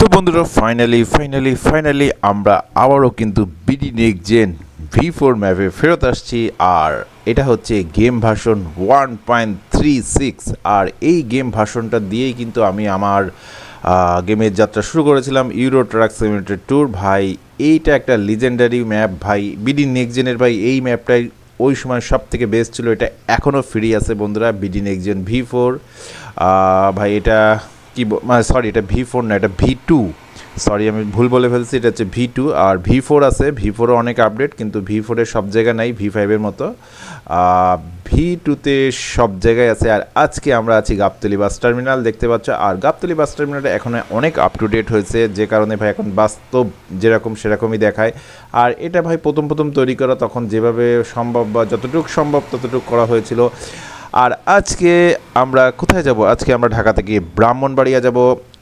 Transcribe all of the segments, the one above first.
তো বন্ধুরা finally finally finally আমরা আবারও কিন্তু BD next gen V four ম্যাপে ফেরত আসছি। আর এটা হচ্ছে game version one point three six আর এই গেম ভার্সনটা দিয়েই কিন্তু আমি আমার গেমের যাত্রা শুরু করেছিলাম ইউরো ট্রাক সিমিটার ট্যুর ভাই, এইটা একটা লিজেন্ডারি ম্যাপ ভাই বিডি নেক্সট জেনের ভাই, এই ম্যাপটাই ওই সময় সব থেকে বেস্ট ছিল। এটা এখনও ফ্রি আছে বন্ধুরা BD next gen V four ভাই, এটা কি মানে সরি এটা ভি ফোর না, এটা ভি টু সরি আমি ভুল বলে ফেলছি, এটা হচ্ছে ভি টু আর ভি ফোর আছে ভি ফোরও অনেক আপডেট কিন্তু ভি ফোরের সব জায়গায় নাই ভি ফাইভের মতো। ভি টুতে সব জায়গায় আছে। আর আজকে আমরা আছি গাবতলি বাস টার্মিনাল, দেখতে পাচ্ছ। আর গাবতলি বাস টার্মিনালটা এখন অনেক আপ টু ডেট হয়েছে, যে কারণে ভাই এখন বাস্তব যেরকম সেরকমই দেখায়। আর এটা ভাই প্রথম প্রথম তৈরি করা, তখন যেভাবে সম্ভব বা যতটুকু সম্ভব ততটুকু করা হয়েছিল। আর আজকে আমরা কোথায় যাব? আজকে আমরা ঢাকা থেকে ব্রাহ্মণবাড়িয়া যাব।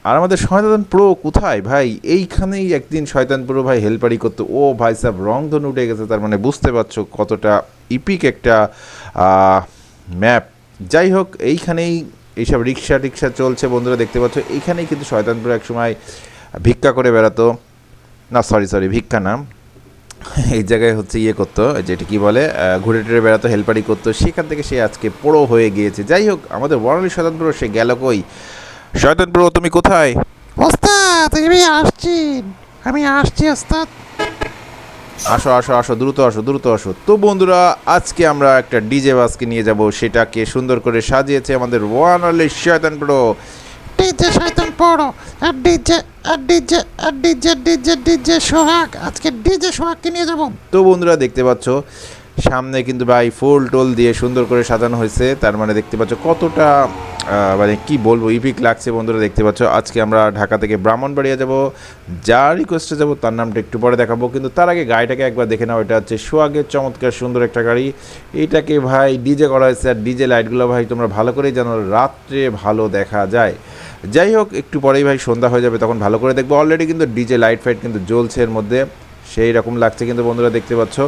আর আমাদের শয়তান প্রো কোথায় ভাই? এইখানেই একদিন শয়তান প্রো ভাই হেল্পারি করতো। ও ভাই সাহেব রং ধন উঠে গেছে, তার মানে বুঝতে পারছ কতটা ইপিক একটা ম্যাপ যাই হোক, এইখানেই এইসব রিক্সা টিক্সা চলছে বন্ধুরা, দেখতে পাচ্ছ। এইখানেই কিন্তু শয়তানপুর এক সময় ভিক্ষা করে বেড়াতো। না সরি সরি ভিক্ষা না। এই জায়গায় হচ্ছে ইয়ে করতো যেটা কি বলে ঘুরে টুরে বেড়াতো হেল্পারি করতো সেখান থেকে সে আজকে পোড়ো হয়ে গিয়েছে। যাই হোক আমাদের বর্ণালী শয়তানপুর সে গেল কই? শয়তানপুর তুমি কোথায়? ওস্তাদ আমি আসছি। আমি আসছি ওস্তাদ। আসো আসো আসো দ্রুত আসো দ্রুত আসো। তো বন্ধুরা আজকে আমরা একটা ডিজে বাসকে নিয়ে যাব সেটাকে সুন্দর করে সাজিয়েছে আমাদের ওয়ান অনলি শয়তান প্রো ডিজে শয়তান পড়ো। আর ডিজে আর ডিজে আর ডিজে ডিজে ডিজে সোহাগ। আজকে ডিজে সোহাগকে নিয়ে যাব। তো বন্ধুরা দেখতে পাচ্ছ, সামনে কিন্তু ভাই ফুল টোল দিয়ে সুন্দর করে সাজানো হয়েছে। তার মানে দেখতে পাচ্ছ কতটা মানে কি বলব ইপিক লাগছে বন্ধুরা দেখতে পাচ্ছ। আজকে আমরা ঢাকা থেকে ব্রাহ্মণবাড়িয়া যাব যার রিকোয়েস্টে যাব, তার নামটা একটু পরে দেখাবো। কিন্তু তার আগে গাড়িটাকে একবার দেখে নাও, এটা হচ্ছে সোয়াগের চমৎকার সুন্দর একটা গাড়ি। এটাকে ভাই ডিজে করা হয়েছে, আর ডিজে লাইটগুলো ভাই তোমরা ভালো করেই জানো, রাত্রে ভালো দেখা যায়। যাই হোক একটু পরেই ভাই সন্ধ্যা হয়ে যাবে তখন ভালো করে দেখব। অলরেডি কিন্তু ডিজে লাইট ফাইট কিন্তু জ্বলছে এর মধ্যে সেই রকম লাগছে কিন্তু বন্ধুরা দেখতে পাচ্ছ।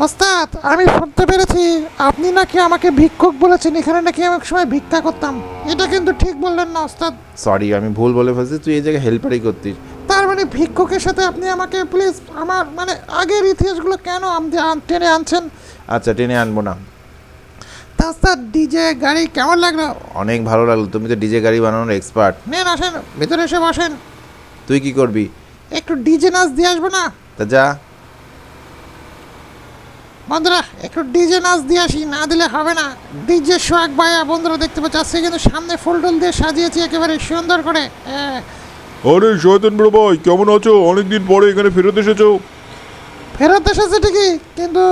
ওস্তাদ আমি শুনতে পেরেছি। আপনি নাকি আমাকে ভিক্ষুক বলেছেন এখানে নাকি আমি এক সময় ভিক্ষা করতাম। এটা কিন্তু ঠিক বললেন না ওস্তাদ। সরি আমি ভুল বলে ফেলছি তুই এই জায়গায় হেল্পারই করতিস। তার মানে ভিক্ষুকের সাথে আপনি আমাকে প্লিজ আমার মানে আগের ইতিহাসগুলো কেন আন- টেনে আনছেন? আচ্ছা টেনে আনব না। ওস্তাদ ডিজে গাড়ি কেমন লাগল? অনেক ভালো লাগল। তুমি তো ডিজে গাড়ি বানানোর এক্সপার্ট নেন আসেন ভেতরে এসে বসেন। তুই কি করবি? একটু ডিজে নাচ দিয়ে আসব না? তা যা। বন্ধুরা একটু ডিজে নাচ দিয়ে আসি না দিলে হবে না। ডিজে সোয়াগ ভাইয়া বন্ধুরা দেখতে পাচ্ছি আজকে কিন্তু সামনে ফুল টুল দিয়ে সাজিয়েছি একেবারে সুন্দর করে। হ্যাঁ, আরে শয়তান বড় ভাই কেমন আছো? অনেকদিন পরে এখানে ফেরত এসেছ। ফেরত এসেছে ঠিকই কিন্তু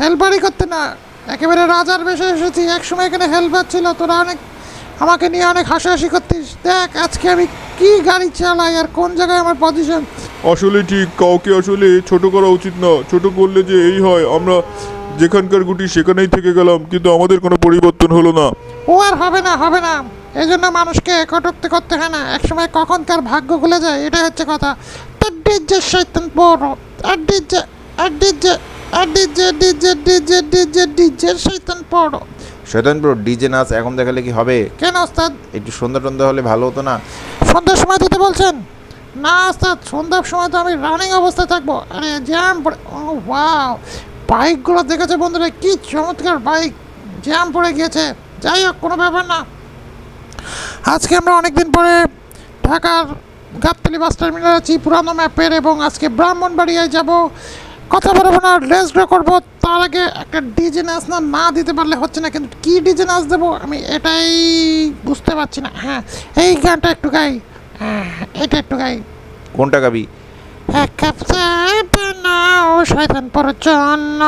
হেল্পারই করতে না। একেবারে রাজার বেশে এসেছি। এক সময় এখানে হেল্পার ছিল তোরা অনেক আমাকে নিয়ে অনেক হাসাহাসি করতিস। দেখ আজকে আমি কি গাড়ি চালাই আর কোন জায়গায় আমার পজিশন আসলে ঠিক কাউকে আসলে ছোট করা উচিত না। ছোট করলে যে এই হয় আমরা যেখানকার গুটি সেখানেই থেকে গেলাম কিন্তু আমাদের কোনো পরিবর্তন হলো না। ও আর হবে না হবে না। এই জন্য মানুষকে কটুক্তি করতে হয় না। একসময় কখন কার ভাগ্য খুলে যায় এটাই হচ্ছে কথা। তার ডিজে শৈতান বড় আর ডিজে আর ডিজে আর DJ DJ DJ DJ DJ শৈতান বড় শয়তান ব্রো ডিজে নাচ এখন দেখালে কি হবে? কেন ওস্তাদ? একটু সন্ধ্যা টন্ধা হলে ভালো হতো না? সন্ধ্যার সময় দিতে বলছেন? না ওস্তাদ সন্ধ্যার সময় তো আমি রানিং অবস্থায় থাকব। আরে জ্যাম পড়ে ও ওয়াও বাইকগুলো দেখেছে বন্ধুরা কি চমৎকার বাইক জ্যাম পড়ে গিয়েছে। যাই হোক কোনো ব্যাপার না। আজকে আমরা অনেকদিন পরে ঢাকার গাবতলি বাস টার্মিনাল আছি পুরানো ম্যাপের এবং আজকে ব্রাহ্মণবাড়িয়ায় যাব। কথা বলব না রেস্ট ড্র করব। তার আগে একটা ডিজে নাচ না না দিতে পারলে হচ্ছে না কিন্তু কী ডিজে নাচ দেবো আমি এটাই বুঝতে পারছি না। হ্যাঁ এই গানটা একটু গাই। হ্যাঁ এটা একটু গাই। কোনটা গাবি? এক কাপ চা বানাও শয়তান পরচন্ন।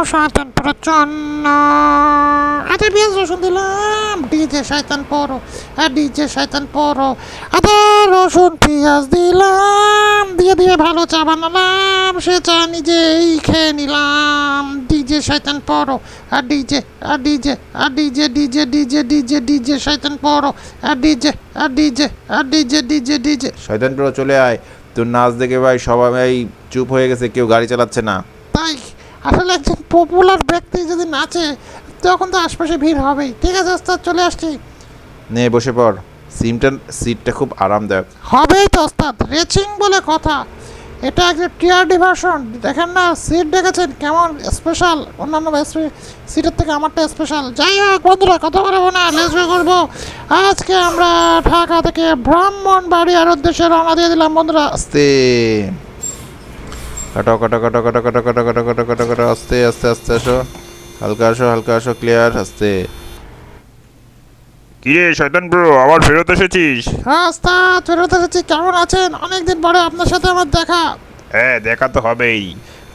বানাও শয়তান পরচন্ন আচ্ছা পেঁয়াজ রসুন দিলাম। ডিজে শয়তান পরো আর ডিজে শয়তান পরো। আদা রসুন পেঁয়াজ দিলাম। দিয়ে দিয়ে ভালো চা বানালাম। সে চা নিজেই খেয়ে নিলাম। ডিজে শয়তান পরো আর ডিজে আর ডিজে আর DJ DJ DJ DJ DJ শয়তান পরো। আর ডিজে আর ডিজে আর ডিজে ডিজে ডিজে। শয়তান ব্রো চলে আয়। তোর নাচ দেখে ভাই সবাই চুপ হয়ে গেছে কেউ গাড়ি চালাচ্ছে না। তাই আসলে একজন পপুলার ব্যক্তি যদি নাচে তখন তো আশপাশে ভিড় হবেই। ঠিক আছে ওস্তাদ চলে আসছি। নে বসে পড়। সিমটা সিটটা খুব আরামদায়ক। হবেই তো ওস্তাদ। রেচিং বলে কথা। এটা একটা টিয়ার ডিভার্সন দেখেন না সিট দেখেছেন? কেমন স্পেশাল অন্যান্য সিটের থেকে আমারটা স্পেশাল যাই হোক বন্ধুরা কথা বলব না লেজবে করব আজকে আমরা ঢাকা থেকে ব্রাহ্মণ বাড়ি আর উদ্দেশ্যে রওনা দিয়ে দিলাম বন্ধুরা। আস্তে কাটো কাটো কাটো কাটো কাটো কাটো কাটো কাটো কাটো কাটো আস্তে আস্তে আস্তে আসো হালকা আসো হালকা আসো ক্লিয়ার আস্তে কিরে শয়তান ব্রো আবার ফেরত এসেছিস হ্যাঁ ওস্তাদ ফেরত এসেছি কেমন আছেন অনেকদিন পরে আপনার সাথে আমার দেখা হ্যাঁ দেখা তো হবেই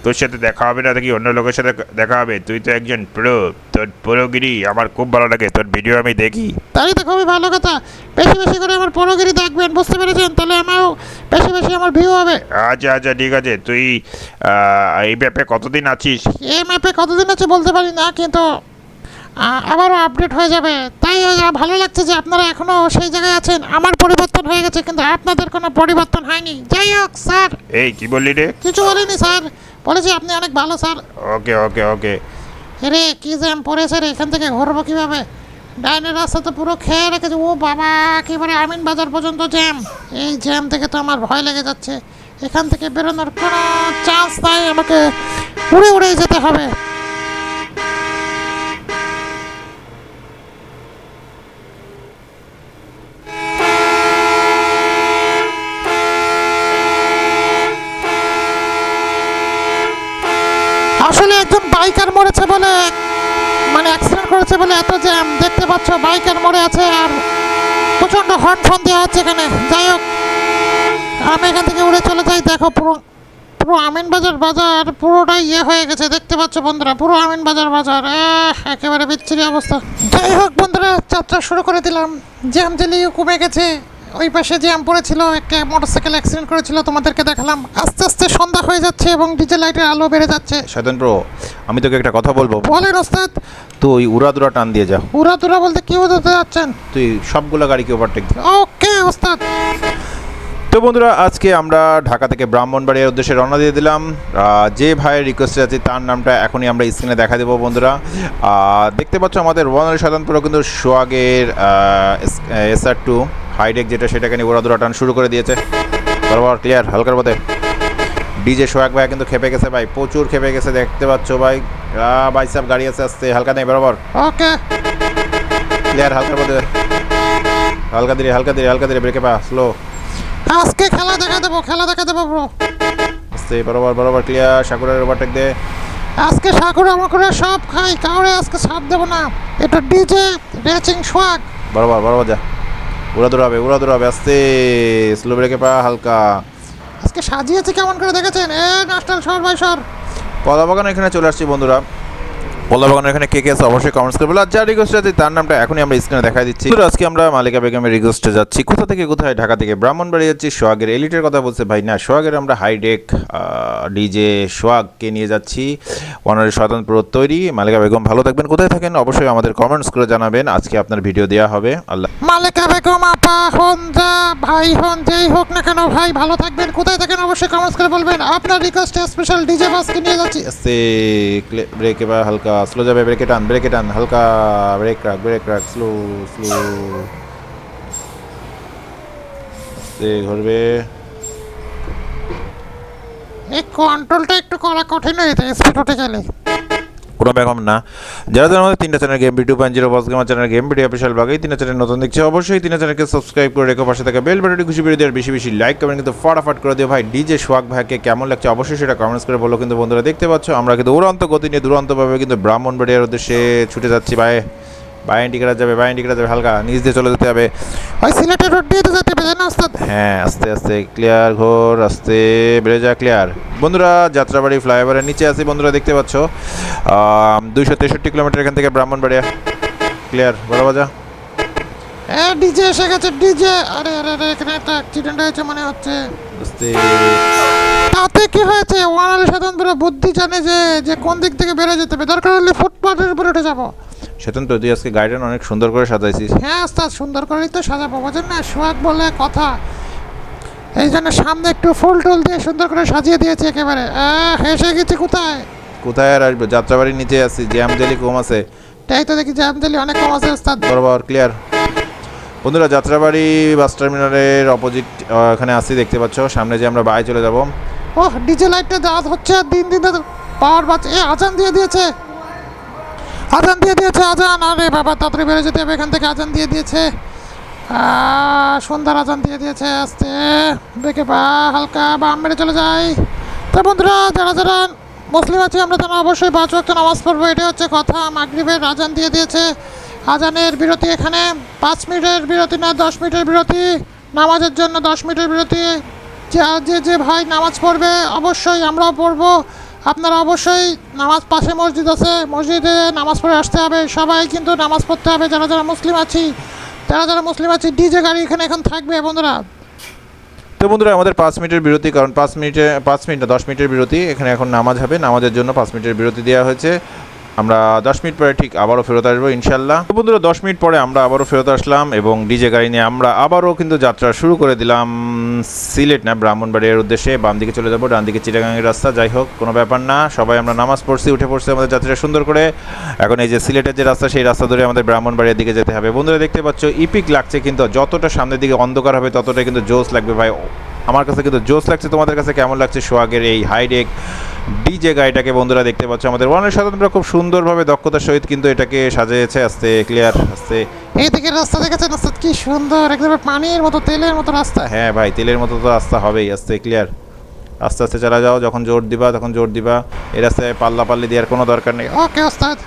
তোর সাথে দেখা হবে না দেখি অন্য লোকের সাথে দেখা হবে। তুই তো একজন প্রো তোর প্রোগিরি আমার খুব ভালো লাগে তোর ভিডিও আমি দেখি। তাই তো খুবই ভালো কথা। বেশি বেশি করে আমার পরগিরি দেখবেন বুঝতে পেরেছেন? তাহলে আমারও বেশি বেশি আমার ভিউ হবে। আচ্ছা আচ্ছা ঠিক আছে। তুই এই ব্যাপে কতদিন আছিস? এই ম্যাপে কতদিন আছে বলতে পারি না কিন্তু আবারও আপডেট হয়ে যাবে। তাই ভালো লাগছে যে আপনারা এখনও সেই জায়গায় আছেন। আমার পরিবর্তন হয়ে গেছে কিন্তু আপনাদের কোনো পরিবর্তন হয়নি। যাই হোক স্যার। এই কি বললি রে? কিছু বলিনি স্যার। বলেছি আপনি অনেক ভালো স্যার। ওকে ওকে ওকে। রে কি জ্যাম পড়েছে রে এখান থেকে ঘুরবো কীভাবে? ডাইনের রাস্তা তো পুরো খেয়ে রেখেছে। ও বাবা একেবারে আমিন বাজার পর্যন্ত জ্যাম। এই জ্যাম থেকে তো আমার ভয় লেগে যাচ্ছে। এখান থেকে বেরোনোর কোনো চান্স নাই আমাকে উড়ে উড়ে যেতে হবে। একজন বাইকার মরেছে বলে মানে অ্যাক্সিডেন্ট করেছে বলে এত জ্যাম। দেখতে পাচ্ছ, বাইকার মরে আছে আর প্রচণ্ড হর্ন ফোন দেওয়া হচ্ছে এখানে। যাই হোক, আমি এখান থেকে উড়ে চলে যাই। দেখো, পুরো পুরো আমিন বাজার বাজার পুরোটাই ইয়ে হয়ে গেছে। দেখতে পাচ্ছ বন্ধুরা, পুরো আমিন বাজার বাজার। একেবারে বিচ্ছিরি অবস্থা। যাই হোক বন্ধুরা, যাত্রা শুরু করে দিলাম। জ্যাম জেলিও কমে গেছে। ওই পাশে জ্যাম পড়েছিল একটা মোটরসাইকেল অ্যাক্সিডেন্ট করেছিল তোমাদেরকে দেখালাম। আস্তে আস্তে সন্ধ্যা হয়ে যাচ্ছে এবং ডিজেল লাইটের আলো বেড়ে যাচ্ছে। শয়তান ব্রো আমি তোকে একটা কথা বলব। বলেন ওস্তাদ। তুই উড়াদুরা টান দিয়ে যা। উরাদুরা বলতে কি বোঝাতে যাচ্ছেন তুই সবগুলো গাড়িকে ওভারটেক ওকে ওস্তাদ। তো বন্ধুরা আজকে আমরা ঢাকা থেকে ব্রাহ্মণবাড়িয়ার উদ্দেশ্যে রওনা দিয়ে দিলাম। যে ভাইয়ের রিকোয়েস্টে আছে তার নামটা এখনই আমরা স্ক্রিনে দেখা দেবো বন্ধুরা। দেখতে পাচ্ছ আমাদের ওয়ানারি শতানপুর কিন্তু সোয়াগের এসআর টু হাইডেক যেটা সেটাকে নিয়ে ওরা টান শুরু করে দিয়েছে। বরাবর ক্লিয়ার হালকার পথে। ডিজে সোয়াগ ভাই কিন্তু খেপে গেছে ভাই প্রচুর খেপে গেছে দেখতে পাচ্ছ ভাই। ভাই সাহেব গাড়ি আছে আসতে হালকা নেই বরাবর। ওকে ক্লিয়ার হালকার পথে। হালকা ধীরে হালকা ধীরে হালকা ধীরে ব্রেকে পা স্লো আজকে খেলা দেখা দেবো খেলা দেখা দেবো ব্রো আস্তে বরাবর বরাবর ক্লিয়ার সাকুরের ওভারটেক দে। আজকে সাকুরা মাকুরা সব খাই কাউরে আজকে সাপ দেবো না। এটা ডিজে রেচিং সোয়াগ। বরাবর বরাবর যা। উড়া দৌড়াবে উড়া দৌড়াবে আস্তে। স্লো ব্রেকে পা হালকা। আজকে সাজিয়েছে কেমন করে দেখেছেন? এ নাস্টাল সর ভাই সর। কলা এখানে চলে আসছি বন্ধুরা। কলা বাগান এখানে কে কে আছে অবশ্যই কমেন্টস করবে আর যার রিকোয়েস্ট আছে তার নামটা এখনই আমরা স্ক্রিনে দেখাই দিচ্ছি। তো আজকে আমরা মালিকা বেগমের রিকোয়েস্টে যাচ্ছি। কোথা থেকে কোথায়? ঢাকা থেকে ব্রাহ্মণবাড়ি যাচ্ছি সোহাগের এলিটের কথা বলছে ভাই। না সোহাগের আমরা হাইডেক ডিজে সোহাগকে নিয়ে যাচ্ছি। ওনারের স্বতন্ত্র তৈরি। মালিকা বেগম ভালো থাকবেন। কোথায় থাকেন? অবশ্যই আমাদের কমেন্টস করে জানাবেন। আজকে আপনার ভিডিও দেওয়া হবে। আল্লাহ মালিকা বেগম আপা হন যা ভাই হন যেই হোক না কেন ভাই ভালো থাকবেন। কোথায় থাকেন? অবশ্যই কমেন্টস করে বলবেন। আপনার রিকোয়েস্টে স্পেশাল ডিজে বাসকে নিয়ে যাচ্ছি। ব্রেক এবার হালকা স্লো যাবে ব্রেকে টান ব্রেকে টান হালকা ব্রেক রাখ ব্রেক রাখ স্লো স্লো আস্তে ঘুরবে এই কন্ট্রোলটা একটু করা কঠিন হয়ে যায় স্পিড উঠে গেলে কোনো ব্যাপার না। যারা যারা আমাদের তিনটা channel game video point zero boss gamer channel game video official বাকি তিনটা চ্যানেল নতুন দেখছে, অবশ্যই তিনটা চ্যানেলকে সাবস্ক্রাইব করে রেখো, পাশে থাকা বেল বাটনটি খুশি বেরিয়ে দেওয়ার বেশি বেশি লাইক কমেন্ট কিন্তু ফটাফট করে দিও। ভাই ডিজে সোহাগ ভাইকে কেমন লাগছে অবশ্যই সেটা কমেন্টস করে বলো। কিন্তু বন্ধুরা দেখতে পাচ্ছ, আমরা কিন্তু উড়ন্ত গতি নিয়ে দুরন্তভাবে কিন্তু ব্রাহ্মণ ব্রাহ্মণবাড়িয়ার উদ্দেশ্যে ছুটে যাচ্ছি। ভাই বাইন টিকারা যাবে বাইন টিকারা যাবে হালকা নিচ দিয়ে চলে যেতে হবে। ওই সিলেটের রোড দিয়ে তো যেতে হবে জানো? ওস্তাদ হ্যাঁ আস্তে আস্তে ক্লিয়ার ঘোর আস্তে বেড়ে যা ক্লিয়ার বন্ধুরা যাত্রাবাড়ি ফ্লাইওভারের নিচে আছি বন্ধুরা দেখতে পাচ্ছ। দুইশো তেষট্টি কিলোমিটার এখান থেকে ব্রাহ্মণবাড়িয়া। ক্লিয়ার বড় বাজা। এ ডিজে এসে গেছে ডিজে। আরে আরে আরে এখানে একটা অ্যাক্সিডেন্ট হয়েছে মনে হচ্ছে। আস্তে। তাতে কি হয়েছে? ওয়ানালি স্বতন্ত্র বুদ্ধি জানে যে যে কোন দিক থেকে বেরো যেতে হবে। দরকার হলে ফুটপাথের উপরে উঠে যাব। স্বতন্ত্র তুই আজকে গাইডেন অনেক সুন্দর করে সাজাইছিস। হ্যাঁ ওস্তাদ সুন্দর করেই তো সাজাবো বোঝেন না? সোহাগ বলে কথা। এই জন্য সামনে একটু ফুল টুল দিয়ে সুন্দর করে সাজিয়ে দিয়েছে একেবারে। হেসে গেছে কোথায়? কোথায় আর আসবে? যাত্রাবাড়ির নিচে আছি জ্যাম জেলি কম আছে। তাই তো দেখি জামদালি অনেক কম আছে ওস্তাদ। বরাবর ক্লিয়ার বন্ধুরা যাত্রাবাড়ি বাস টার্মিনালের অপোজিট এখানে আসছি দেখতে পাচ্ছ। সামনে যে আমরা বাই চলে যাব। ওহ ডিজে লাইটটা দাঁত হচ্ছে দিন দিন পাওয়ার বাচ্চা এ আজান দিয়ে দিয়েছে। আজান দিয়ে দিয়েছে, আজান। আরে বাবা, তাড়াতাড়ি বেরো যেতে হবে, এখান থেকে আজান দিয়ে দিয়েছে। সন্ধ্যার আজান দিয়ে দিয়েছে, আস্তে। দেখে বা হালকা বাম মেরে চলে যাই। তো বন্ধুরা, যারা যারা মুসলিম আছি, আমরা যেন অবশ্যই পাঁচ ওয়াক্ত নামাজ পড়ব এটা হচ্ছে কথা। মাগরিবের আজান দিয়ে দিয়েছে। আজানের বিরতি এখানে, পাঁচ মিনিটের বিরতি না, দশ মিনিটের বিরতি। নামাজের জন্য দশ মিনিটের বিরতি। যে যে ভাই নামাজ পড়বে, অবশ্যই আমরাও পড়ব। আপনারা অবশ্যই নামাজ পাশে মসজিদ আছে মসজিদে নামাজ পড়ে আসতে হবে। সবাই কিন্তু নামাজ পড়তে হবে। যারা যারা মুসলিম আছি যারা যারা মুসলিম আছি ডিজে গাড়ি এখানে এখন থাকবে বন্ধুরা। তো বন্ধুরা আমাদের পাঁচ মিনিটের বিরতি কারণ পাঁচ মিনিটে পাঁচ মিনিট না, দশ মিনিটের বিরতি। এখানে এখন নামাজ হবে। নামাজের জন্য পাঁচ মিনিটের বিরতি দেওয়া হয়েছে। আমরা দশ মিনিট পরে ঠিক আবারও ফেরত আসব ইনশাল্লাহ বন্ধুরা, দশ মিনিট পরে আমরা আবারও ফেরত আসলাম এবং ডিজে গাড়ি নিয়ে আমরা আবারও কিন্তু যাত্রা শুরু করে দিলাম সিলেট না, ব্রাহ্মণবাড়িয়ার উদ্দেশ্যে। বাম দিকে চলে যাব ডান দিকে চিটাগাঙের রাস্তা, যাই হোক, কোনো ব্যাপার না। সবাই আমরা নামাজ পড়ছি, উঠে পড়ছি, আমাদের যাত্রাটা সুন্দর করে। এখন এই যে সিলেটের যে রাস্তা, সেই রাস্তা ধরে আমাদের ব্রাহ্মণবাড়িয়ার দিকে যেতে হবে। বন্ধুরা, দেখতে পাচ্ছ, ইপিক লাগছে কিন্তু, যতটা সামনের দিকে অন্ধকার হবে ততটা কিন্তু জোস লাগবে ভাই। আমার কাছে কিন্তু জোস লাগছে তোমাদের কাছে কেমন লাগছে? সোহাগের এই হাইডেক ডিজে গাড়িটাকে বন্ধুরা দেখতে পাচ্ছ আমাদের ওয়ানের স্বাধীনরা খুব সুন্দরভাবে দক্ষতার সহিত কিন্তু এটাকে সাজিয়েছে আস্তে ক্লিয়ার আস্তে। এই দিকে রাস্তা দেখেছেন? রাস্তা কি সুন্দর একদম পানির মতো তেলের মতো রাস্তা। হ্যাঁ ভাই তেলের মতো তো রাস্তা হবেই আস্তে ক্লিয়ার আস্তে আস্তে চালা যাও যখন জোর দিবা তখন জোর দিবা। এই রাস্তায় পাল্লা পাল্লি দেওয়ার কোনো দরকার নেই। ওকে ওস্তাদ।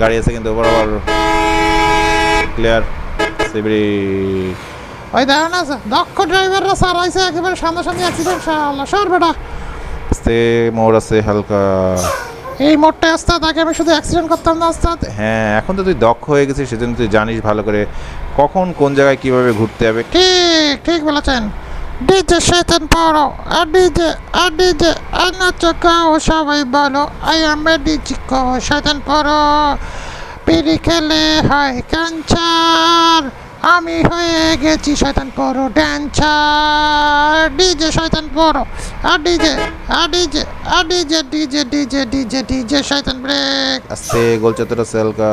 গাড়ি আছে কিন্তু বরাবর ক্লিয়ার সিবরি ওই দেখো না দক্ষ ড্রাইভাররা স্যার আইসে একেবারে সামনাসামনি অ্যাক্সিডেন্ট শালা সর বেটা। আস্তে মোড় আছে হালকা। এই মোড়টা ওস্তাদ আগে আমি শুধু অ্যাক্সিডেন্ট করতাম না ওস্তাদ হ্যাঁ এখন তো তুই দক্ষ হয়ে গেছিস সেজন্য তুই জানিস ভালো করে কখন কোন জায়গায় কীভাবে ঘুরতে হবে। ঠিক ঠিক বলেছেন। ডিজে শয়তান পারো আর ডিজে আর ডিজে আর নাচো গাও সবাই বলো আই এম এ ডিজে কো শয়তান পারো পিড়ি খেলে হয় ক্যান্সার। আমি হয়ে গেছি শয়তান পরো ড্যান্সার ডিজে শয়তান পরো আর ডিজে আর ডিজে আর DJ DJ DJ DJ DJ শয়তান ব্রেক আস্তে গোল হালকা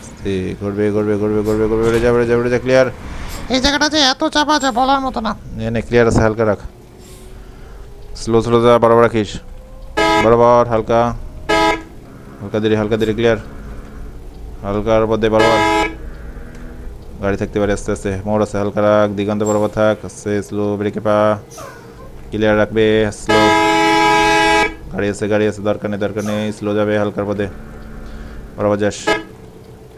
আস্তে ঘুরবে ঘুরবে ঘুরবে ঘুরবে ঘুরবে বেড়ে যা বেড়ে যা বেড়ে যা ক্লিয়ার এই জায়গাটা যে এত চাপা আছে বলার মতো না। নে ক্লিয়ার আছে হালকা রাখ। স্লো স্লো যা বরাবর রাখিস। বরাবর হালকা। হালকা ধীরে হালকা ধীরে ক্লিয়ার হালকার মধ্যে বরাবর গাড়ি থাকতে পারে আস্তে আস্তে। মোড় আছে হালকা রাখ দিগন্ত বরাবর থাক আস্তে স্লো ব্রেকে পা। ক্লিয়ার রাখবে স্লো গাড়ি আছে গাড়ি আছে দরকার নেই দরকার নেই স্লো যাবে হালকার পদে। বরাবর যাস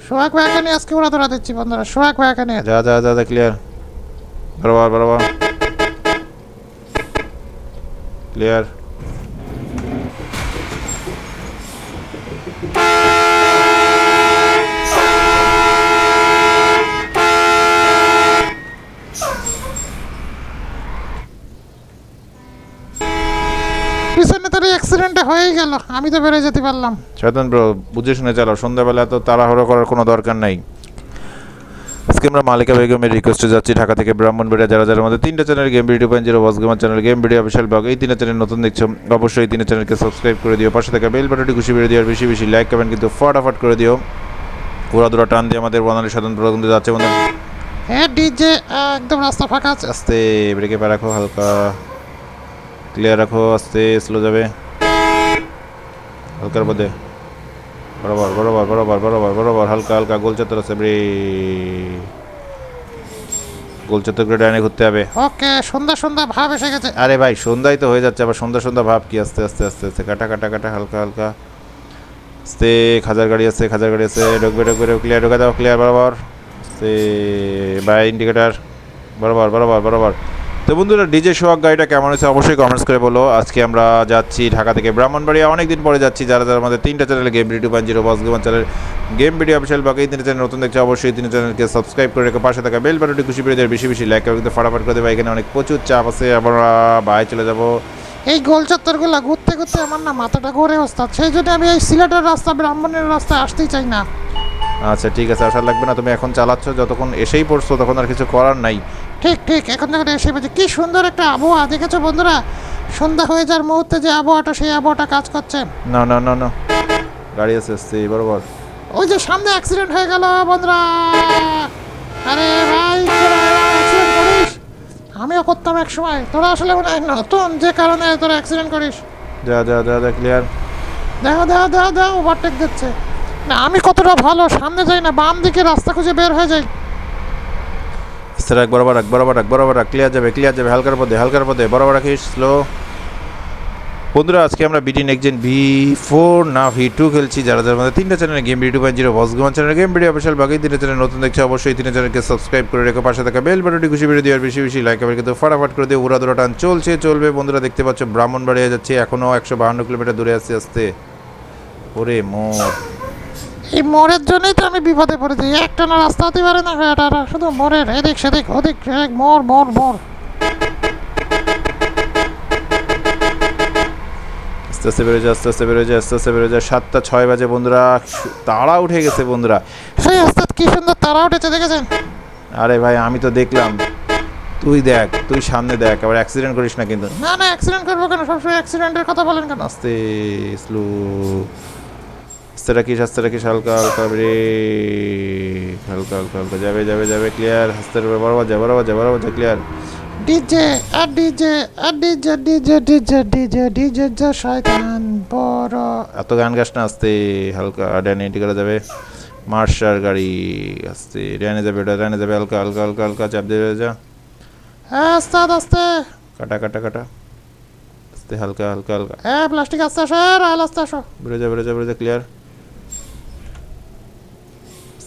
সোহাগ নিয়ে আজকে ওরা ধরা দিচ্ছি বন্ধুরা সোহাগ নিয়ে। যা যা যা যা ক্লিয়ার বরাবর বরাবর ক্লিয়ার পিছনে তার অ্যাক্সিডেন্টটা হয়ে গেল আমি তো বেড়ে যেতে পারলাম। শয়তান ব্রো বুঝে শুনে চালাও সন্ধ্যাবেলা তো তাড়াহুড়ো করার কোনো দরকার নাই। আজকে আমরা মালিকা বেগমের রিকোয়েস্টে যাচ্ছি ঢাকা থেকে ব্রাহ্মণবাড়িয়া যারা যারা আমাদের তিনটা channel game video point zero boss gamer channel game video official blog এই তিনটা চ্যানেল নতুন দেখছ অবশ্যই এই তিনটা চ্যানেলকে সাবস্ক্রাইব করে দিও। পাশে থাকা বেল বাটনটি খুশি বেড়ে দিও আর বেশি বেশি লাইক কমেন্ট কিন্তু ফটাফট করে দিও। দুরা টান দিয়ে আমাদের বনানী সাধারণ কিন্তু যাচ্ছে বন্ধু। হ্যাঁ ডিজে একদম রাস্তা ফাঁকা আছে। আস্তে ব্রেকে পা রাখো হালকা। ক্লিয়ার রাখো আস্তে স্লো যাবে। হালকার মধ্যে। বরাবর বরাবর বরাবর বরাবর বরাবর হালকা হালকা গোল চত্বর আছে ব্রে। গোল চত্বর করে ডাইনে ঘুরতে হবে। ওকে সন্ধ্যা সন্ধ্যা ভাব এসে গেছে। আরে ভাই সন্ধ্যায় তো হয়ে যাচ্ছে আবার সন্ধ্যা সন্ধ্যা ভাব কি আস্তে আস্তে আস্তে আস্তে কাটা কাটা কাটা হালকা হালকা। আস্তে খাজার গাড়ি আছে খাজার গাড়ি আছে ঢুকবে ঢুকবে ক্লিয়ার ঢুকে দাও ক্লিয়ার বরাবর। আস্তে বাই ইন্ডিকেটার বরাবর বরাবর বরাবর। তো বন্ধুরা ডিজে সোহাগ গাড়িটা কেমন হয়েছে অবশ্যই কমেন্টস করে বলো। আজকে আমরা যাচ্ছি ঢাকা থেকে ব্রাহ্মণবাড়িয়া। অনেক দিন পরে যাচ্ছি যারা যারা আমাদের তিনটা channel game video point zero boss gamer channel game video official বাকি তিনটা চ্যানেল নতুন দেখছে অবশ্যই তিন চ্যানেলকে সাবস্ক্রাইব করে রেখে। পাশে থাকা বেল বাটনটি খুশি পেয়ে বেশি বেশি লাইক করে ফাটাফাট করে দেবে। এখানে অনেক প্রচুর চাপ আছে। আমরা বাইরে চলে যাব। এই গোল চত্বরগুলো ঘুরতে ঘুরতে আমার না মাথাটা ঘুরে ওস্তাদ সেই জন্য আমি এই সিলেটের রাস্তা ব্রাহ্মণের রাস্তায় আসতেই চাই না। আচ্ছা ঠিক আছে। আসার লাগবে না তুমি এখন চালাচ্ছ। যতক্ষণ এসেই পড়ছো তখন আর কিছু করার নাই। ঠিক ঠিক এখন যখন এসে পেয়েছে কি সুন্দর একটা আবহাওয়া দেখেছ বন্ধুরা? সন্ধ্যা হয়ে যাওয়ার মুহূর্তে যে আবহাওয়াটা সেই আবহাওয়াটা কাজ করছে। না না না না। গাড়ি আছে আসছে বরাবর ওই যে সামনে অ্যাক্সিডেন্ট হয়ে গেল বন্ধুরা। আরে ভাই অ্যাক্সিডেন্ট করিস? আমিও করতাম এক সময়। তোরা আসলে মনে হয় নতুন যে কারণে তোরা অ্যাক্সিডেন্ট করিস। যা যা যা যা ক্লিয়ার দেখো দেখো দেখো দেখো ওভারটেক দিচ্ছে। না আমি কতটা ভালো সামনে যাই না বাম দিকে রাস্তা খুঁজে বের হয়ে যাই। আস্তে রাখ, বরাবর রাখ বরাবর রাখ বরাবর রাখ ক্লিয়ার যাবে ক্লিয়ার যাবে, হালকার পথে হালকার পথে বরাবর রাখিস স্লো বন্ধুরা, আজকে আমরা বিটি নেক্সট ভি ফোর না ভি টু খেলছি, যারা যার মধ্যে তিনটা channel game video point zero boss game channel game video official বাকি তিনটা চ্যানেল নতুন দেখছে, অবশ্যই তিনটা চ্যানেলকে সাবস্ক্রাইব করে রেখো, পাশে থাকা বেল বাটনটি খুশি ভিডিও দেওয়ার বেশি বেশি লাইক আবার কিন্তু ফটাফট করে দিয়ে উড়া দুরা টান চলছে, চলবে। বন্ধুরা, দেখতে পাচ্ছ, ব্রাহ্মণবাড়িয়া যাচ্ছে এখনও একশো বাহান্ন কিলোমিটার দূরে আসতে আসতে। ওরে মোর এই মোড়ের জন্যই তো আমি বিপদে পড়েছি। একটা না রাস্তা হতে পারে না এটা শুধু মোড়ের এদিক সেদিক ওদিক মোড় মোড় মোড় আস্তে আস্তে বেরোয় আস্তে আস্তে বেরোয় আস্তে আস্তে বেরোয় সাতটা ছয় বাজে বন্ধুরা তাড়া উঠে গেছে বন্ধুরা। সেই রাস্তা কি সুন্দর তারা উঠেছে দেখেছেন? আরে ভাই আমি তো দেখলাম। তুই দেখ তুই সামনে দেখ আবার অ্যাক্সিডেন্ট করিস না কিন্তু। না না অ্যাক্সিডেন্ট করব কেন? সবসময় অ্যাক্সিডেন্টের কথা বলেন কেন? আস্তে স্লো আস্তে রাখিস আস্তে রাখিস হালকা হালকা ব্রেক হালকা হালকা হালকা যাবে যাবে যাবে ক্লিয়ার আস্তে বরাবর যা বরাবর যা বরাবর যা ক্লিয়ার ডিজে আর ডিজে আর DJ DJ DJ DJ DJ যে শয়তান বড়। এত গান গাছ না আস্তে। হালকা ডানে এটি করা যাবে। মার্শার গাড়ি আস্তে। ডানে যাবে ওটা ডানে যাবে হালকা হালকা হালকা হালকা চাপ দিয়ে যা। হ্যাঁ আস্তে আস্তে। কাটা কাটা কাটা। আস্তে হালকা হালকা হালকা। হ্যাঁ প্লাস্টিক আস্তে আসো রাল আস্তে আসো। বেরো যা বেরো যা বেরো যা ক্লিয়ার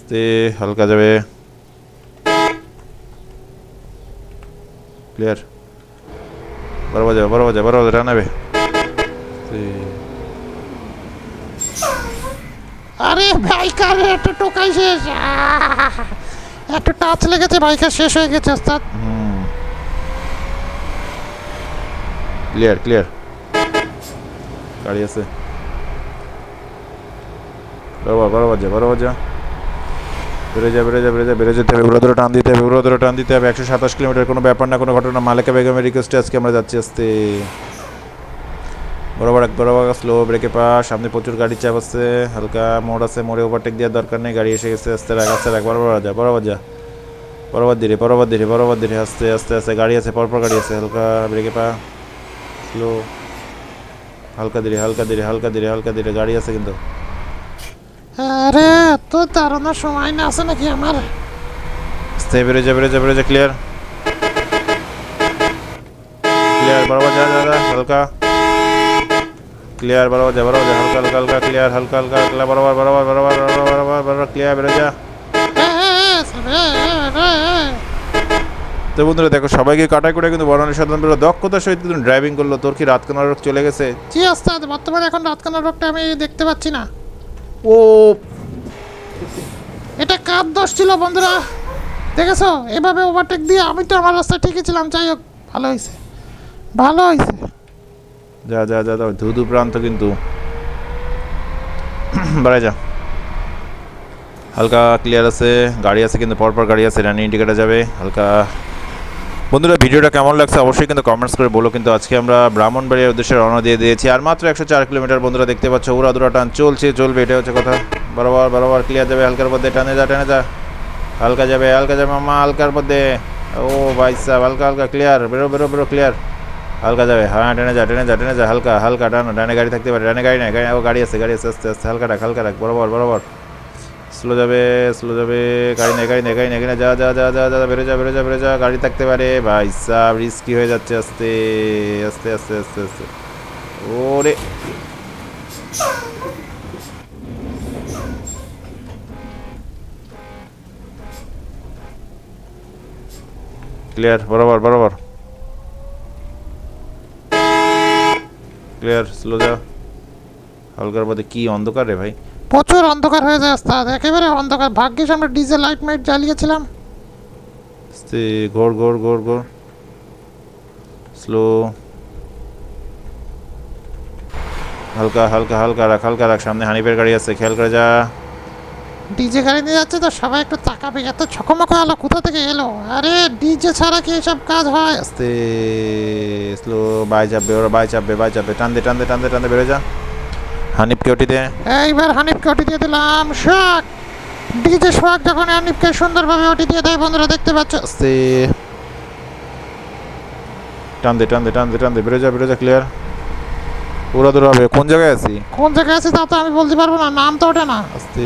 আস্তে হালকা যাবে ক্লিয়ার বরাবর যাবে বরাবর যাবে বরাবর রানাবে আরে বাইকার একটু টোকাই শেষ! একটু টাচ লেগেছে বাইকার শেষ হয়ে গেছে ওস্তাদ। ক্লিয়ার ক্লিয়ার গাড়ি আছে। বরাবর বরাবর যা বরাবর যা। বেড়ে যা বেড়ে যা বেড়ে যা বেড়ে যেতে হবে। উড়া ধরে টান দিতে হবে উড়া ধরে টান দিতে হবে। একশো সাতাশ কিলোমিটার কোনো ব্যাপার না, কোনো ঘটনা। মালিকা বেগমের রিকোয়েস্টে আজকে আমরা যাচ্ছি, আসতে। বরাবর বরাবর স্লো ব্রেকে পা, সামনে প্রচুর গাড়ি চাপ আছে, হালকা মোড় আছে, মোড়ে ওভারটেক দেওয়ার দরকার নেই, গাড়ি এসে গেছে, আস্তে রাখ আস্তে রাখ বরাবর যা বরাবর যা। বরাবর ধীরে বরাবর ধীরে বরাবর ধীরে, আস্তে আস্তে আস্তে, গাড়ি আছে, পরপর গাড়ি আছে, হালকা ব্রেকে পা স্লো হালকা ধীরে হালকা ধীরে হালকা ধীরে হালকা ধীরে, গাড়ি আছে কিন্তু। আরে তো দাঁড়ানোর সময় না আছে নাকি আমার? আস্তে বেরো যা যা ক্লিয়ার ক্লিয়ার বরাবর যা যা যা হালকা। ক্লিয়ার বরাবর যা বরাবর যা হালকা হালকা হালকা ক্লিয়ার হালকা হালকা হালকা বরাবর বরাবর বরাবর বরাবর বরাবর বরাবর ক্লিয়ার যা এ। তো বন্ধুরা দেখো সবাইকে কাটাই করে কিন্তু বর্ণালী সাধারণ দক্ষতার সহিত কিন্তু ড্রাইভিং করল। তোর কি রাত কানার রোগ চলে গেছে? জি ওস্তাদ বর্তমানে এখন রাতকানা রোগটা আমি দেখতে পাচ্ছি না। ও। এটা কার দোষ ছিল বন্ধুরা? দেখেছ? এভাবে ওভারটেক দিয়ে আমি তো আমার রাস্তায় ঠিকই ছিলাম। যাই হোক ভালো হয়েছে। ভালো হয়েছে। যা যা যা যা ধুধু প্রান্ত কিন্তু। বাড়ায় যা। হালকা ক্লিয়ার আছে গাড়ি আছে কিন্তু পরপর গাড়ি আছে রানি ইন্ডিকেটার যাবে। হালকা বন্ধুরা, ভিডিওটা কেমন লাগছে অবশ্যই কিন্তু কমেন্টস করে বলো। কিন্তু আজকে আমরা ব্রাহ্মণবাড়িয়ার উদ্দেশ্যে রওনা দিয়ে দিয়েছি। আর মাত্র একশো চার কিলোমিটার বন্ধুরা, দেখতে পাচ্ছ উড়া দুরা টান চলছে, চলবে এটা হচ্ছে কথা। বরাবর বরাবর ক্লিয়ার যাবে হালকার মধ্যে, টানে যা টানে যা। হালকা যাবে হালকা যাবে মামা, হালকার মধ্যে। ও ভাই সাহেব, হালকা হালকা ক্লিয়ার বেরো বেরো বেরো ক্লিয়ার হালকা যাবে হ্যাঁ টেনে যা টেনে যা টেনে যা, হালকা হালকা টানো, ডানে গাড়ি থাকতে পারে, ডানে গাড়ি নেই, গাড়ি ও গাড়ি আছে গাড়ি আছে, আস্তে আস্তে, হালকা রাখ হালকা রাখ, বরাবর বরাবর। স্লো যাবে স্লো যাবে। গাড়ি নেই গাড়ি নেই গাড়ি নেই যা যা যা যা যা বেরো যা বেরো যা বেরো যা। গাড়ি থাকতে পারে। ভাই সাহ রিস্কি হয়ে যাচ্ছে আস্তে আস্তে আস্তে আস্তে আস্তে। ওরে। ক্লিয়ার বরাবর বরাবর। ক্লিয়ার স্লো যা। হালকার মধ্যে কি অন্ধকার রে ভাই। প্রচুর অন্ধকার হয়ে যায় ওস্তাদ একেবারে অন্ধকার। ভাগ্যিস আমরা ডিজেল লাইট মাইট জ্বালিয়েছিলাম। ঘোর ঘোর ঘোর ঘোর। স্লো হালকা হালকা হালকা রাখ হালকা রাখ। সামনে হানিফের গাড়ি আছে খেয়াল করে যা। ডিজে গাড়ি নিয়ে যাচ্ছে তো সবাই একটু তাকাবে। এত ছকমকো আলো কোথা থেকে এলো? আরে ডিজে ছাড়া কি এসব কাজ হয়? আস্তে স্লো বাই চাপবে ওরা বাই চাপবে বাই চাপবে। টান দে টান দে টান দে টান দে বেরো যা। হানিফকে ওটি দে এইবার হানিফকে ওটি দিয়ে দিলাম শাক ডিজে সোহাগ যখন হানিফকে সুন্দরভাবে ওটি দিয়ে দেয় বন্ধুরা দেখতে পাচ্ছ আস্তে টান দে টান দে টান দে টান দে বেরো যা বেরো যা ক্লিয়ার পুরো দূর হবে কোন জায়গায় আছি? কোন জায়গায় আছি তা তো আমি বলতে পারব না নাম তো ওঠে না। আস্তে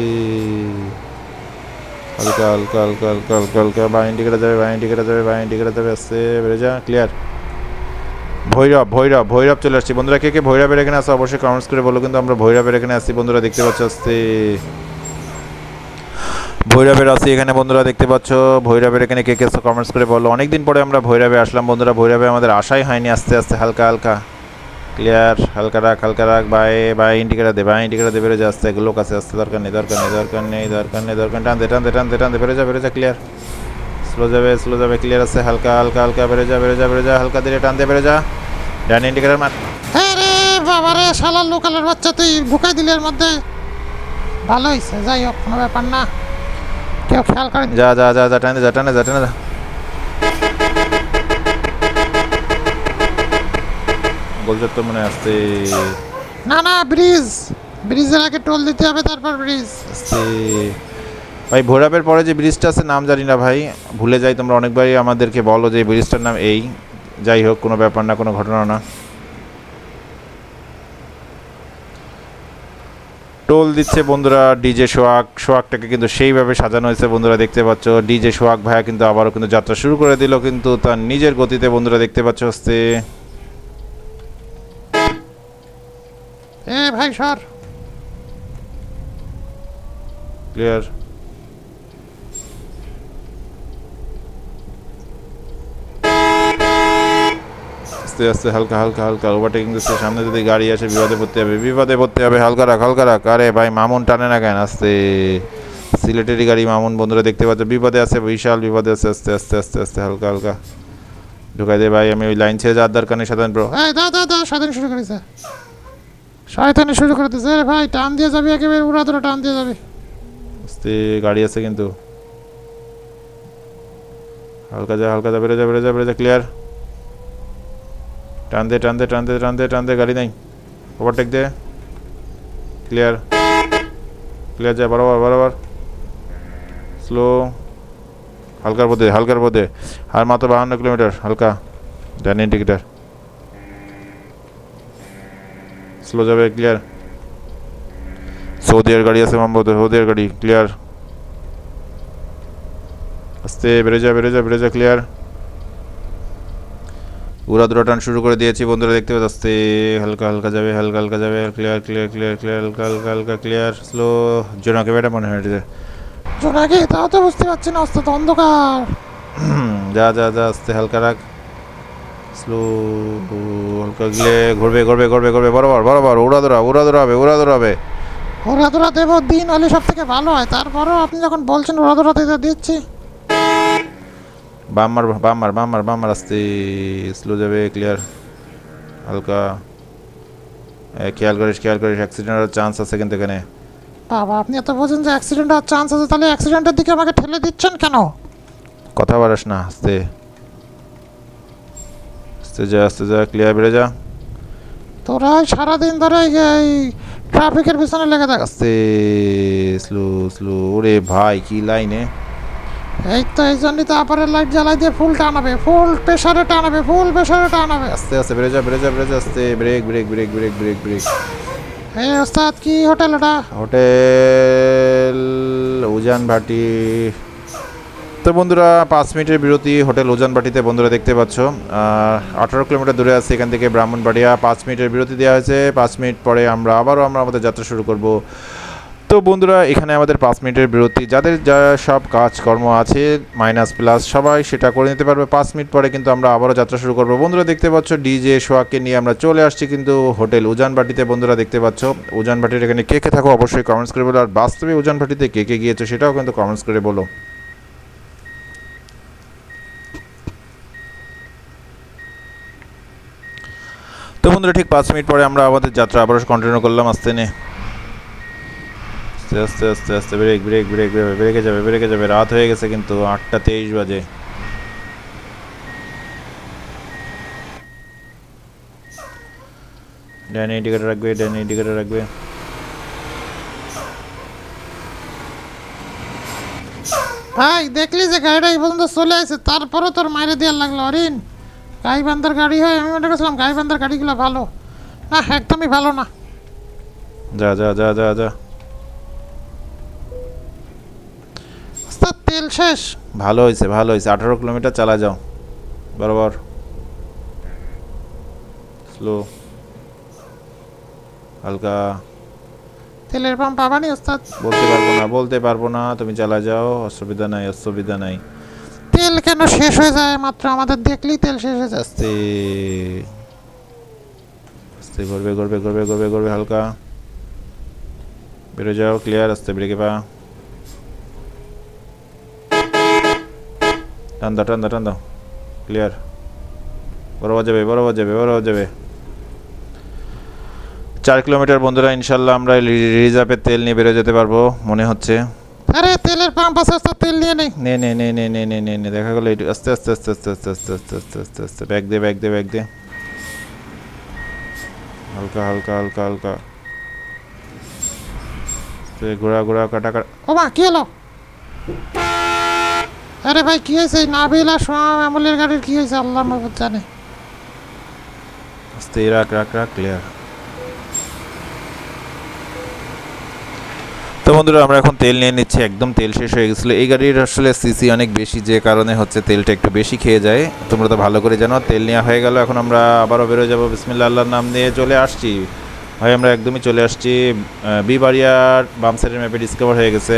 হালকা হালকা হালকা হালকা হালকা হালকা যাবে টিকেটা যাবে টিকেটা যাবে আস্তে বেরো যা ক্লিয়ার ভৈরব ভৈরব ভৈরব চলে আসছি। বন্ধুরা, কে কে ভৈরবের এখানে আসো অবশ্যই কমেন্টস করে বলো, কিন্তু আমরা ভৈরবের এখানে আসছি বন্ধুরা, দেখতে পাচ্ছ আসতে ভৈরবের আছি এখানে। বন্ধুরা, দেখতে পাচ্ছ, ভৈরবের এখানে কে কে আসো কমেন্টস করে বলো। অনেকদিন পরে আমরা ভৈরবে আসলাম। বন্ধুরা, ভৈরবে আমাদের আশাই হয়নি আস্তে আস্তে। হালকা হালকা ক্লিয়ার হালকা রাখ হালকা রাখ। বাই বাই ইন্ডিকেটার দে, বাই ইন্ডিকেটার দে বেরো যা, আস্তে লোক আছে, আস্তে, দরকার নেই দরকার নেই দরকার নেই দরকার নেই, দরকার টান দে টান দে টান দে বেরো যা বেরো যা ক্লিয়ার স্লো যাবে স্লো যাবে ক্লিয়ার আছে হালকা হালকা হালকা বেরো যা বেরো যা বেরো যা হালকা ধীরে টান দে বেরো যা। ডান ইন্ডিকেটার মার। আরে বাবা রে শালার লোকালের বাচ্চা তুই ঢুকাই দিলি এর মধ্যে। ভালো হয়েছে যাই হোক কোনো ব্যাপার না। কেউ খেয়াল করে যা যা যা যা টানে যা টানে যা টানে যা। বলছো তো মনে আসতে না না ব্রিজ। ব্রিজের আগে টোল দিতে হবে তারপর ব্রিজ। আসতে ভাই ভৈরবের পরে যে ব্রিজটা আছে নাম জানি না ভাই। ভুলে যাই তোমরা অনেকবারই আমাদেরকে বলো যে ব্রিজটার নাম এই। যাই হোক কোনো ব্যাপার না কোনো ঘটনা না। টোল দিচ্ছে বন্ধুরা ডিজে সোহাগ। সোহাগটাকে কিন্তু সেইভাবে সাজানো হয়েছে বন্ধুরা দেখতে পাচ্ছ। ডিজে সোহাগ ভাইয়া কিন্তু আবারও কিন্তু যাত্রা শুরু করে দিল কিন্তু তার নিজের গতিতে বন্ধুরা দেখতে পাচ্ছ হচ্ছে এ ভাই সর। ক্লিয়ার আস্তে আস্তে হালকা হালকা হালকা ওভারটেকিং দিচ্ছে। সামনে যদি গাড়ি আসে বিপদে পড়তে হবে বিপদে পড়তে হবে। হালকা রাখ হালকা রাখ। আরে ভাই মামুন টানে না কেন? আস্তে। সিলেটেরই গাড়ি মামুন বন্ধুরা দেখতে পাচ্ছ। বিপদে আছে বিশাল বিপদে আছে। আস্তে আস্তে আস্তে আস্তে হালকা হালকা। ঢুকাই দে ভাই আমি ওই লাইন ছেড়ে যাওয়ার দরকার নেই সাধারণ ব্রো এই দা দা দা শয়তানি শুরু করেছে শয়তানি শুরু করে আরে ভাই টান দিয়ে যাবি একেবারে উড়া ধরে টান দিয়ে যাবি। আস্তে গাড়ি আছে কিন্তু। হালকা যা হালকা যা বেড়ে যা বেড়ে যা বেড়ে যা ক্লিয়ার টান দে টান দে টান দে টান দে টান দে গাড়ি নাই ওভারটেক দে ক্লিয়ার ক্লিয়ার যা বরাবর বরাবর স্লো হালকার পথে হালকার পথে আর মাত্র বাহান্ন কিলোমিটার হালকা ডান ইন্ডিকেটার স্লো যাবে ক্লিয়ার সৌদিয়ার গাড়ি আছে মামবো সৌদিয়ার গাড়ি ক্লিয়ার আস্তে বেড়ে যা বেড়ে যা বেড়ে যা ক্লিয়ার উড়া দুরা টান শুরু করে দিয়েছি বন্ধুরা দেখতে পাচ্ছ আস্তে হালকা হালকা যাবে হালকা হালকা যাবে ক্লিয়ার ক্লিয়ার ক্লিয়ার ক্লিয়ার হালকা হালকা হালকা ক্লিয়ার স্লো জোনাকে বেটা মনে হয়। জোনাকি? তাও তো বুঝতে পারছি না অস্ত অন্ধকার। যা যা যা আস্তে হালকা রাখ। স্লো হালকা গেলে ঘুরবে ঘুরবে ঘুরবে ঘুরবে বরাবর বরাবর উড়া দৌড়া উড়া দৌড়াবে উড়া দৌড়াবে। ওরা তোরা দেবো দিন হলে সব থেকে ভালো হয়। তারপরেও আপনি যখন বলছেন ওরা দিতে দিচ্ছি। বাম্মার বাম্মার বাম্মার বাম্মার আসতে। স্লো যাবে ক্লিয়ার হালকা। খেয়াল করিস খেয়াল করিস অ্যাক্সিডেন্ট হওয়ার চান্স আছে কিন্তু এখানে। বাবা আপনি এত বোঝেন যে অ্যাক্সিডেন্ট হওয়ার চান্স আছে তাহলে অ্যাক্সিডেন্টের দিকে আমাকে ঠেলে দিচ্ছেন কেন? কথা বাড়াস না আস্তে। আস্তে যা আস্তে যা ক্লিয়ার বেড়ে যা। তোরা সারাদিন ধরে এই ট্রাফিকের পিছনে লেগে থাক আস্তে স্লো স্লো ওরে ভাই কি লাইনে এই তো এই জন্যই তো আপারের লাইট জ্বালাই দিয়ে ফুল টানাবে ফুল প্রেশারে টানাবে ফুল প্রেশারে টানাবে আস্তে আস্তে বেড়ে যা বেড়ে যা বেড়ে যা আস্তে brake brake brake brake brake brake এই ওস্তাদ কি হোটেল ওটা? হোটেল উজান ভাটি। তো বন্ধুরা পাঁচ মিনিটের বিরতি হোটেল উজান ভাটিতে বন্ধুরা দেখতে পাচ্ছ। আঠারো কিলোমিটার দূরে আছে এখান থেকে ব্রাহ্মণবাড়িয়া। পাঁচ মিনিটের বিরতি দেওয়া হয়েছে। পাঁচ মিনিট পরে আমরা আবারও আমরা আমাদের যাত্রা শুরু করব। তো বন্ধুরা, এখানে আমাদের পাঁচ মিনিটের বিরতি। যাদের যা সব কাজকর্ম আছে মাইনাস প্লাস সবাই সেটা করে নিতে পারবে। পাঁচ মিনিট পরে কিন্তু আমরা আবারও যাত্রা শুরু করব। বন্ধুরা, দেখতে পাচ্ছ ডিজে সোয়াকে নিয়ে আমরা চলে আসছি কিন্তু হোটেল উজানবাটিতে। বন্ধুরা, দেখতে পাচ্ছ উজানবাটির এখানে কে কে থাকো অবশ্যই কমেন্টস করে বলো। আর বাস্তবে উজানবাটিতে কে কে গিয়েছো সেটাও কিন্তু কমেন্টস করে বলো। তো বন্ধুরা, ঠিক পাঁচ মিনিট পরে আমরা আমাদের যাত্রা আবারও কন্টিনিউ করলাম আস্তে নে আস্তে আস্তে আস্তে আস্তে ব্রেক ব্রেক ব্রেক ব্রেক ব্রেকে যাবে ব্রেকে যাবে রাত হয়ে গেছে কিন্তু আটটা তেইশ বাজে। ডাইনে ইন্ডিকেটার রাখবে ডাইনে ইন্ডিকেটার রাখবে। ভাই দেখলি যে গাড়িটা এই পর্যন্ত চলে আসে? তারপরও তোর মাইরে দেওয়ার লাগল অরিন। গাই গাইবান্ধার গাড়ি হয় আমি মনে করছিলাম গাই গাইবান্ধার গাড়িগুলো ভালো। না একদমই ভালো না। যা যা যা যা যা। শেষ? ভালো হয়েছে ভালো হয়েছে। আঠারো কিলোমিটার চালা যাও। বরাবর। স্লো হালকা। তেলের পাম্প পাবানি ওস্তাদ? বলতে পারব না বলতে পারব না। তুমি চালা যাও অসুবিধা নাই অসুবিধা নাই। তেল কেন শেষ হয়ে যায়? মাত্র আমাদের দেখলেই তেল শেষ হয়ে যায়। আস্তে। আস্তে করবে করবে করবে করবে করবে হালকা। বেরো যাও ক্লিয়ার আস্তে ব্রেকে পা। টান দাও টান দাও টান দাও ক্লিয়ার বরাবর যাবে বরাবর যাবে বরাবর যাবে চার কিলোমিটার বন্ধুরা ইনশাল্লাহ আমরা রিজার্ভের তেল নিয়ে বেরো যেতে পারব মনে হচ্ছে আরে তেলের পাম্প আছে ওস্তাদ তেল নিয়ে নেই নে নে নে নে নে নে নে নে দেখা গেলো একটু আস্তে আস্তে আস্তে আস্তে আস্তে আস্তে আস্তে আস্তে আস্তে আস্তে ব্যাগ দে ব্যাগ দে ব্যাগ দে হালকা হালকা হালকা হালকা আস্তে ঘোরা ঘোরা কাটা কাটা ও মা কি হলো আরে ভাই, কি হয়েছে? নাবিল আর সোনাম আমলের গাড়ির কি হয়েছে? আল্লাহ মাহবুদ জানে। তো বন্ধুরা, আমরা এখন তেল নিয়ে নিচ্ছি। একদম তেল শেষ হয়ে গেছিল। এই গাড়ির আসলে সিসি অনেক বেশি, যে কারণে হচ্ছে তেলটা একটু বেশি খেয়ে যায়। তোমরা তো ভালো করে জানো, তেল নেওয়া হয়ে গেল। এখন আমরা আবারও বেরোয় যাব। বিসমিল্লা আল্লাহর নাম নিয়ে চলে আসছি। ভাই আমরা একদমই চলে আসছি বিবাড়িয়ার বাম সাইডের ম্যাপে ডিসকভার হয়ে গেছে।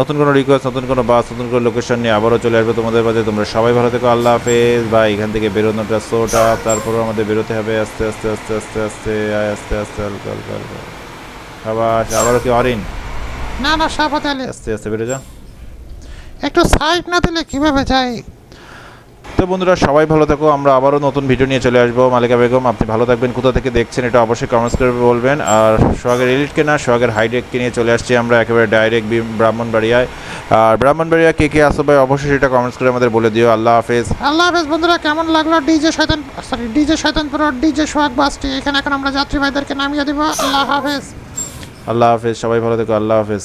নতুন কোনো রিকোয়েস্ট নতুন কোনো বাস নতুন কোনো লোকেশন নিয়ে আবারও চলে আসবে তোমাদের মাঝে। তোমরা সবাই ভালো থেকো আল্লাহ হাফেজ। বা এখান থেকে বেরোনোটা সোটা তারপরও আমাদের বেরোতে হবে। আস্তে আস্তে আস্তে আস্তে আস্তে আয় আস্তে আস্তে হালকা হালকা হালকা আবার আবারও কি অরিন? না না আলী। আস্তে আস্তে বেরো যা। একটু সাইড না দিলে কীভাবে যাই? তো বন্ধুরা সবাই ভালো থাকো। আমরা আবারও নতুন ভিডিও নিয়ে চলে আসব। মালিকা বেগম আপনি ভালো থাকবেন। কোথা থেকে দেখছেন এটা অবশ্যই কমেন্টস করে বলবেন। আর সোহাগের এলিটকে না সোহাগের হাইডেককে নিয়ে চলে আসছি আমরা একেবারে ডাইরেক্ট ব্রাহ্মণবাড়িয়ায়। আর ব্রাহ্মণবাড়িয়া কে কে আসো ভাই অবশ্যই সেটা কমেন্টস করে আমাদের বলে দিও। আল্লাহ হাফেজ। আল্লাহ হাফেজ বন্ধুরা কেমন লাগল ডিজে শয়তান sorry DJ Shaitanpur DJ Sohag বাসটি? এখানে এখন আমরা যাত্রী ভাইদেরকে নামিয়ে দিব। আল্লাহ হাফেজ। আল্লাহ হাফেজ সবাই ভালো থেকো। আল্লাহ হাফেজ।